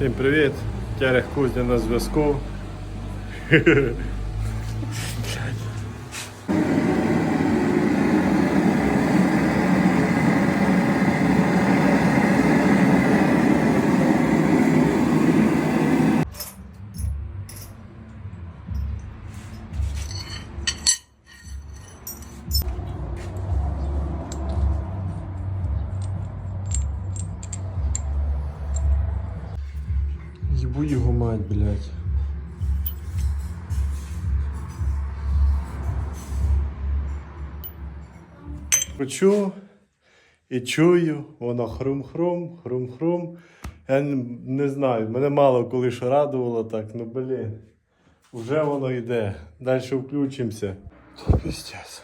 Всім привіт! Терех Кузня на зв'язку. Єбу його мать, блядь. Хочу і чую, воно хрум-хрум, хрум-хрум. Я не знаю, мене мало коли що радувало так, ну блін. Вже воно йде. Далі включимося. Піздець.